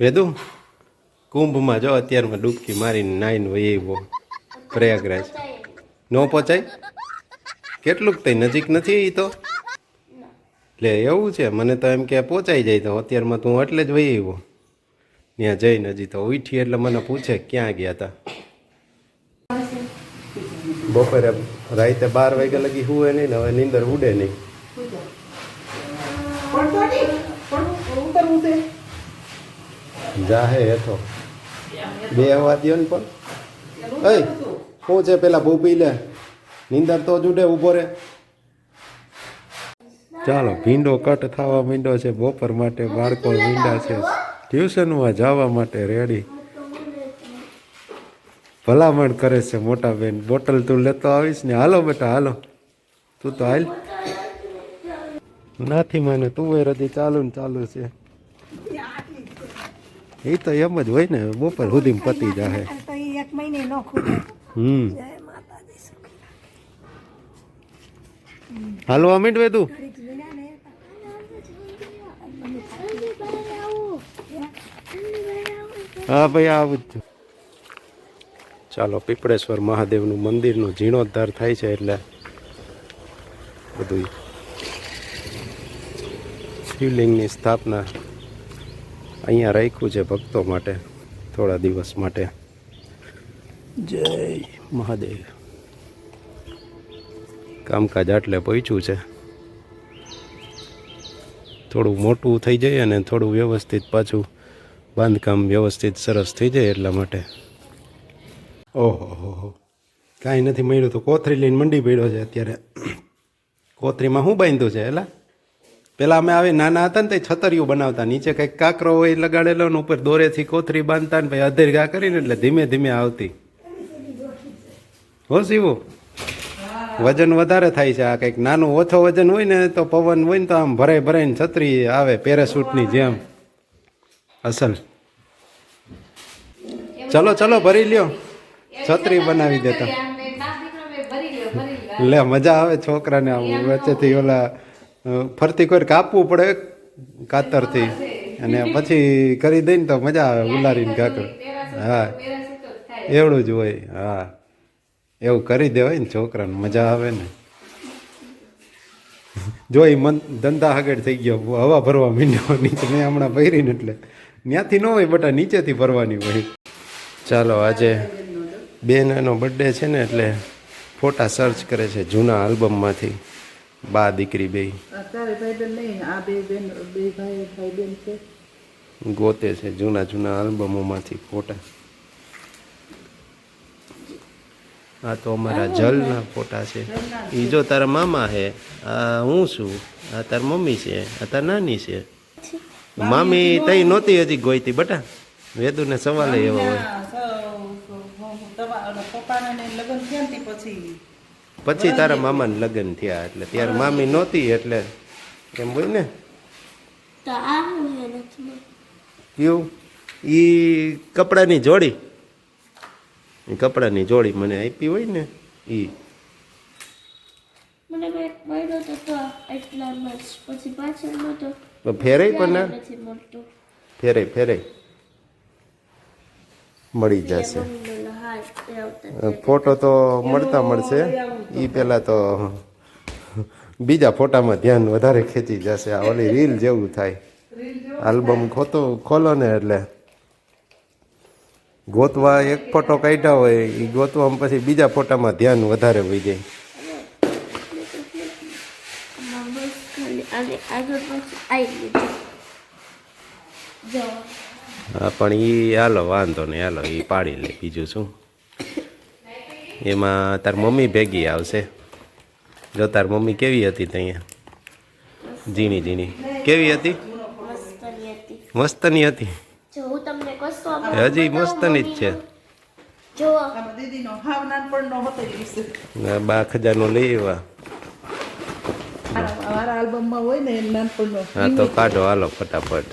વેદુ, કુંભમાં જો અત્યારમાં ડૂબકી મારીને નાઈન વહી આવ્યો, પ્રયાગરાજ. ન પહોંચાય? કેટલુંક તઈ નજીક નથી એ તો? લે, એવું છે. મને તો એમ કે પહોંચાઈ જાય તો અત્યારમાં તું એટલે જ વહી આવ્યો. ત્યાં જઈને હજી તો ઉઠી એટલે મને પૂછે ક્યાં ગયા હતા બપોરે રાતે બાર વાગ્યા લગી હુએ નહીં ને હવે નીંદર ઉડે નહીં પડતો નહીં પણ ઉતરવું છે જાહે હેઠો. બે હવા દો ને પણ. એય શું છે પેલા ભૂપી લે? નીંદર તો જ ઉડે ઊભો રે. ચાલો ભીંડો કટ થવા માંડ્યો છે. બપોર માટે બાળકો ભીંડા છે. ટ્યુશનમાં જવા માટે રેડી ભલામણ કરે છે મોટા બેન. બોટલ તું લેતો આવીશ ને. હાલો બેટા હાલો. તું તો હાલ. નથી મને તું એ રદી ચાલુ ને ચાલુ છે. એ તો એમ જ હોય ને, બપોર સુધી પતી જાહે. હમ. જય માતાજી સુખી તું. હા, ભાઈ, આવું ચાલો, પીપળેશ્વર મહાદેવનું મંદિરનો જીર્ણોદ્ધાર થાય છે એટલે બધું શિવલિંગની સ્થાપના અહીંયા રાખ્યું છે ભક્તો માટે થોડા દિવસ માટે. જય મહાદેવ. કામકાજ આટલે પહોંચ્યું છે. થોડું મોટું થઈ જાય અને થોડું વ્યવસ્થિત પાછું બાંધકામ વ્યવસ્થિત સરસ થઈ જાય એટલા માટે. ઓહો હો હો. કાંઈ નથી મળ્યું તો કોથરી લઈને મંડી પડ્યો છે અત્યારે. કોથરીમાં શું બાંધ્યું છે એલા? પેલા અમે આવી નાના હતા ને તે છતરીઓ બનાવતા. નીચે કંઈક કાકરો હોય લગાડેલો ને ઉપર દોરેથી કોથરી બાંધતા ને ભાઈ અધેર ઘા કરીને એટલે ધીમે ધીમે આવતી. હો શિવું? વજન વધારે થાય છે. આ કંઈક નાનું ઓછો વજન હોય ને તો પવન હોય ને તો આમ ભરાઈ ભરાઈને છત્રી આવે પેરાશૂટની જેમ. અસલ. ચલો ચલો ભરી લ્યો. છત્રી બનાવી દેતા. લે મજા આવે છોકરાને આમ વચ્ચેથી ઓલા ફરતી કોઈ કાપવું પડે કાતરથી? અને પછી કરી દઈને તો મજા આવે, ઉલારીને કાકર હા. એવડું જ હોય, હા. એવું કરી દેવાય ને છોકરાને, મજા આવે ને. જોઈ મન, ધંધા આગળ થઈ ગયો, હવા ભરવા માંડ્યો, નીચે મેં હમણાં ભરીને એટલે. ત્યાંથી ન હોય, બટા નીચેથી ભરવાની હોય. ચાલો, આજે બેન એનો બર્થડે છે ને, એટલે ફોટા સર્ચ કરે છે જૂના આલ્બમમાંથી બા દીકરી બે અત્યારે ભાઈ બેન નહીં આ બે બેન બે ભાઈ ભાઈ બેન છે ગોતે છે જૂના જૂના આલ્બમોમાંથી ફોટા આ તો અમારા જલના ફોટા છે એ જો તારા મામા છે આ હું છું આ તાર મમ્મી છે આ તાર નાની છે મામી તઈ નહોતી હજી ગોઈતી બટા વેદુને સવાલ એવો હોય પપ્પાને લગ્ન ક્યાંથી પછી પછી તારા મામાને લગ્ન થયા એટલે ત્યારે મામી નહોતી એટલે એમ હોય ને? કયું ઈ કપડાની જોડી? એ કપડાની જોડી મને આપી હોય ને એ ફેરાય પણ ફેરાય ફેરાય. મળી જશે. ફોટો તો મળતા મળશે. એ પહેલાં તો. બીજા ફોટામાં ધ્યાન વધારે ખેંચી જશે. આ ઓલી રીલ જેવું થાય. આલ્બમ ખોતો ખોલો ને એટલે. ગોતવા એક ફોટો કાઢ્યા હોય એ ગોતવામાં પછી બીજા ફોટામાં ધ્યાન વધારે હોઈ જાય. પણ એ હાલો વાંધો નહીં. હાલો એ પાડી લે બીજું શું? એમાં તાર મમ્મી ભેગી આવશે. જો તાર મમ્મી કેવી હતી ત્યાં? ઝીણી ઝીણી. કેવી હતી? મસ્તની હતી. મસ્તની હતી જો હું તમને કશું હજી મસ્તની જ છે. બા ખજાનો લઈ આવ્યા. મારા મારા આલ્બમમાં હોય ને એ નાનપણનો હા તો કાઢો હાલો ફટાફટ.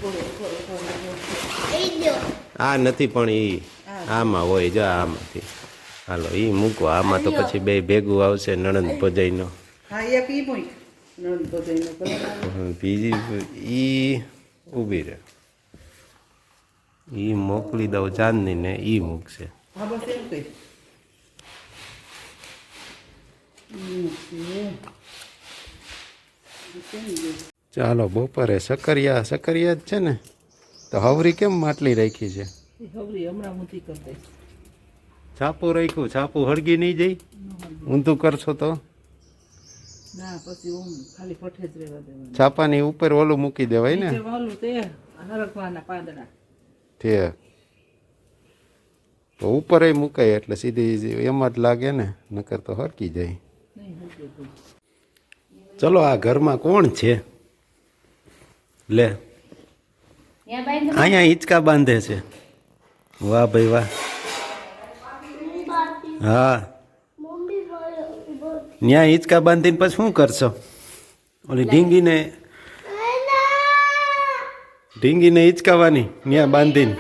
આ નથી પણ એ આમાં હોય જો આમાંથી. હાલો એ મૂકો. આમાં તો પછી બે ભેગું આવશે નણંદ ભજાઈનો. ઈ બીજી ઈ ઊભી રહે. એ મોકલી દઉં ચાંદનીને એ મૂકશે. ચાલો બપોરે સકરિયા સકરિયા જ છે ને? તો હવરી કેમ માટલી રાખી છે? હવરી હમણાં કરી દઈશ છાપું રાખ્યું છાપું હળગી નહીં જઈ ઊંધું કરશો તો? છાપાની ઉપર ઓલું મૂકી દેવાય ને? તે તે. ઉપર મુકાય એટલે સીધી એમાં જ લાગે ને નકર તો હરકી જાય. ચલો આ ઘરમાં કોણ છે? લે. અહીંયા હિંચકા બાંધે છે. વાહ ભાઈ વાહ. હા. ત્યાં હિંચકા બાંધીને પછી શું કરશો? ઓલી ઢીંગીને ઢીંગીને હિંચકાવાની ત્યાં બાંધીને.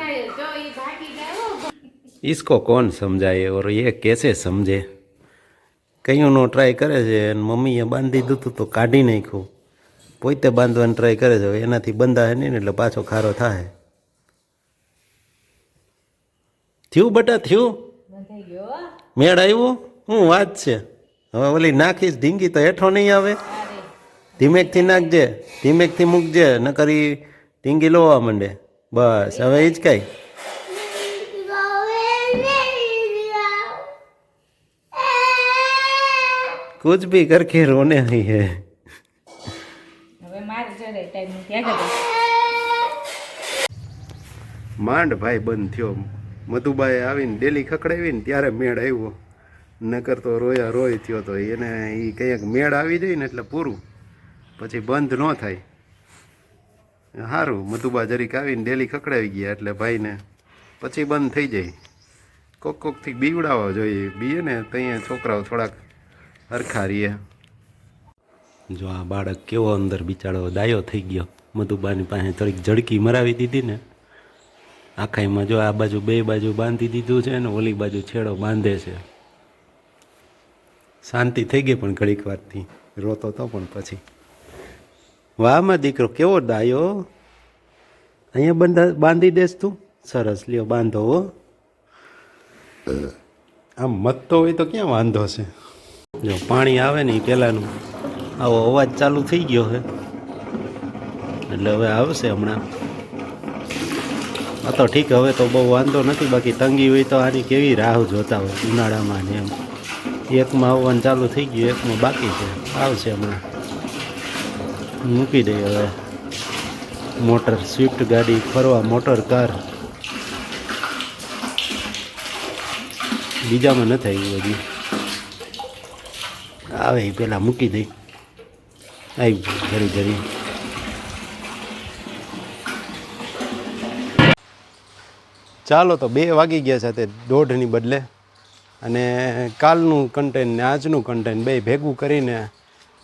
ઈસકો કોણ સમજાય? ઓર એ કેસે સમજે? કયુંનો ટ્રાય કરે છે અને મમ્મીએ બાંધી દીધું તો કાઢી નાખ્યું. પોતે બાંધવાનો ટ્રાય કરે છે. એનાથી બંધાય નહીં ને એટલે પાછો ખારો થાય થયું બટા, થયું? મેળ આવ્યો? હું વાત છે. હવે ઓલી નાખીશ ઢીંગી તો હેઠો નહીં આવે. ધીમેકથી નાખજે ધીમેકથી મૂકજે ન કરી ઢીંગી લોવા માંડે. બસ હવે એ જ કાંઈ. કુછ ભી કરકે રોને હી. હે માંડ ભાઈ બંધ થયો. મધુબાએ આવીને ડેલી ખકડાવીને ત્યારે મેળ આવ્યો. નકર તો રોયા રોય થયો તો એને એ કંઈક મેળ આવી જાય ને એટલે પૂરું. પછી બંધ ન થાય. સારું મધુબા જરીક આવીને ડેલી ખખડાવી ગયા એટલે ભાઈને પછી બંધ થઈ જાય. કોક કોકથી બીવડાવવા જોઈએ. બીએ ને ત્યાં છોકરાઓ થોડાક હરખા રહીએ. જો આ બાળક કેવો અંદર બિચારો દાયો થઈ ગયો. મધુબાની પાસે થોડીક ઝડકી મરાવી દીધી ને. આખાઈમાં જો આ બાજુ બે બાજુ બાંધી દીધું છે ને ઓલી બાજુ છેડો બાંધે છે. શાંતિ થઈ ગઈ પણ ઘડીક વારથી રોતો તો પણ પછી. વાહમાં દીકરો કેવો ડાયો અહીંયા બંધા બાંધી દેશ તું. સરસ, લ્યો, બાંધો હો. આમ મતતો હોય તો ક્યાં વાંધો છે? જો પાણી આવે ને એ પહેલાંનું આવો અવાજ ચાલુ થઈ ગયો છે. એટલે હવે આવશે હમણાં. આ તો ઠીક, હવે તો બહુ વાંધો નથી. બાકી તંગી હોય તો આની કેવી રાહ જોતા હોય ઉનાળામાં ને એમ. એકમાં આવવાનું ચાલુ થઈ ગયું, એકમાં બાકી છે. આવશે હમણાં. મૂકી દઈએ હવે. મોટર, સ્વિફ્ટ ગાડી, ફરવા, મોટર, કાર. બીજામાં નથી આવ્યું હજી. આવે એ પહેલાં મૂકી દઈ આવી ગયું જરી ચાલો તો બે વાગી ગયા સાથે દોઢની બદલે. અને કાલનું કન્ટેન્ટ ને આજનું કન્ટેન્ટ બે ભેગું કરીને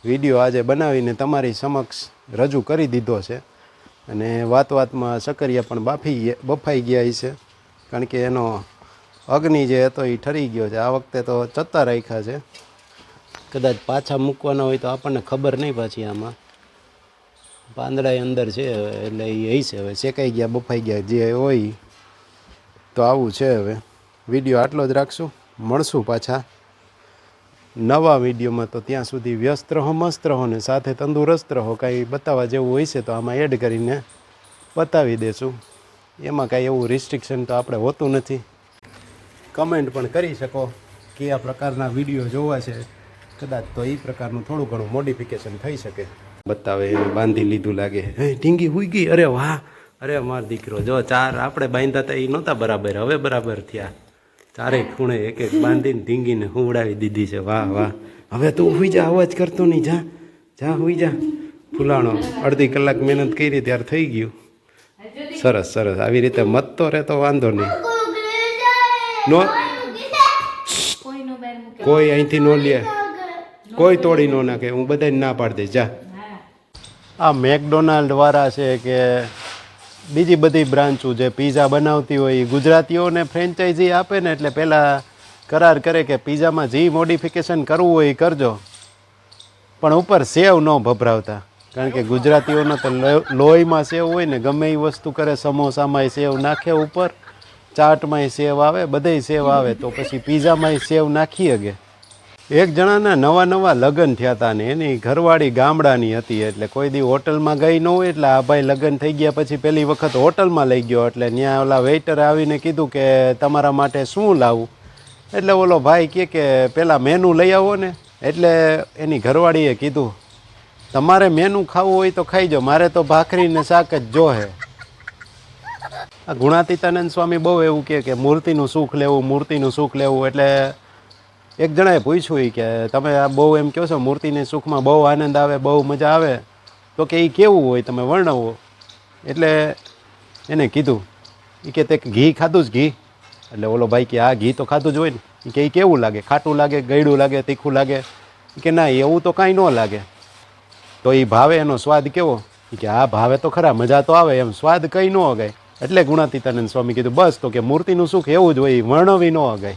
વીડિયો આજે બનાવીને તમારી સમક્ષ રજૂ કરી દીધો છે. અને વાત વાતમાં સકરિયા પણ બાફી ગયા- બફાઈ ગયા છે. કારણ કે એનો અગ્નિ જે હતો એ ઠરી ગયો છે. આ વખતે તો ચત્તા રાખ્યા છે. કદાચ પાછા મૂકવાના હોય તો આપણને ખબર નહીં પાછી આમાં. પાંદડા અંદર છે, એટલે એ હશે હવે શેકાઈ ગયા, બફાઈ ગયા, જે હોય. તો આવું છે હવે. વીડિયો આટલો જ રાખશું. મળશું પાછા નવા વિડીયોમાં તો ત્યાં સુધી વ્યસ્ત રહો, મસ્ત રહો ને સાથે તંદુરસ્ત રહો. કાંઈ બતાવવા જેવું હોય છે તો આમાં એડ કરીને બતાવી દેશું. એમાં કાંઈ એવું રિસ્ટ્રિક્શન તો આપણે હોતું નથી. કમેન્ટ પણ કરી શકો કયા પ્રકારના વીડિયો જોવા છે. કદાચ તો એ પ્રકારનું થોડું ઘણું મોડિફિકેશન થઈ શકે. બતાવે, બાંધી લીધું લાગે. હે, ઢીંગી હુઈ ગઈ. અરે વાહ અરે માર દીકરો, જો ચાર આપણે બાંધતા હતા એ નહોતા બરાબર, હવે બરાબર થયા. ચારે ખૂણે એક એક બાંધીને ધીંગીને હું ઉડાવી દીધી છે. વાહ વાહ. હવે તું હુઈ જા, અવાજ કરતો નહીં, જા. જા, હુઈ જા. ફૂલાણો અડધી કલાક મહેનત કરી ત્યારે થઈ ગયું. સરસ સરસ. આવી રીતે મતતો રહેતો, વાંધો નહીં. નો. કોઈ અહીંથી નો લે. કોઈ તોડી નો નાખે. હું બધાને ના પાડી દઈશ. જા. આ મેકડોનાલ્ડ વાળા છે કે બીજી બધી બ્રાન્ચો જે પીઝા બનાવતી હોય એ ગુજરાતીઓને ફ્રેન્ચાઇઝી આપે ને એટલે પહેલાં કરાર કરે કે પીઝામાં જે મોડિફિકેશન કરવું હોય એ કરજો. પણ ઉપર સેવ ન ભભરાવતા. કારણ કે ગુજરાતીઓનો તો લોહીમાં સેવ હોય ને ગમે એ વસ્તુ કરે, સમોસામાંય સેવ નાખે ઉપર, ચાટમાંય સેવ આવે બધે સેવ આવે, તો પછી પીઝામાંય સેવ નાખી હગે એક જણાના નવા નવા લગ્ન થયા હતા ને એની ઘરવાળી ગામડાની હતી એટલે કોઈ દી હોટલમાં ગઈ ન હોય એટલે આ ભાઈ લગ્ન થઈ ગયા પછી પહેલી વખત હોટલમાં લઈ ગયો એટલે ત્યાં ઓલા વેઇટર આવીને કીધું કે તમારા માટે શું લાવું? એટલે ઓલો ભાઈ કહે કે પહેલાં મેનુ લઈ આવો ને. એટલે એની ઘરવાળીએ કીધું, તમારે મેનુ ખાવું હોય તો ખાઈ જાઓ, મારે તો ભાખરીને શાક જ જોહે. ગુણાતીતાનંદ સ્વામી બહુ એવું કહે કે મૂર્તિનું સુખ લેવું, મૂર્તિનું સુખ લેવું એટલે એક જણાએ પૂછ્યું કે તમે આ બહુ એમ કહો છો મૂર્તિની સુખમાં બહુ આનંદ આવે, બહુ મજા આવે, તો કે એ કેવું હોય તમે વર્ણવો? એટલે એને કીધું એ કે તે ઘી ખાધું જ ઘી. એટલે ઓલો ભાઈ કે આ ઘી તો ખાધું જ હોય ને. એ કે એ કેવું લાગે? ખાટું લાગે, ગળ્યું લાગે, તીખું લાગે? કે ના, એવું તો કાંઈ ન લાગે. તો એ ભાવે એનો સ્વાદ કેવો? કે આ ભાવે તો ખરા, મજા તો આવે, એમ સ્વાદ કંઈ ન અગાય. એટલે ગુણાતીતાનંદ સ્વામી કીધું, બસ, તો કે મૂર્તિનું સુખ એવું જ હોય વર્ણવી ન અગાય.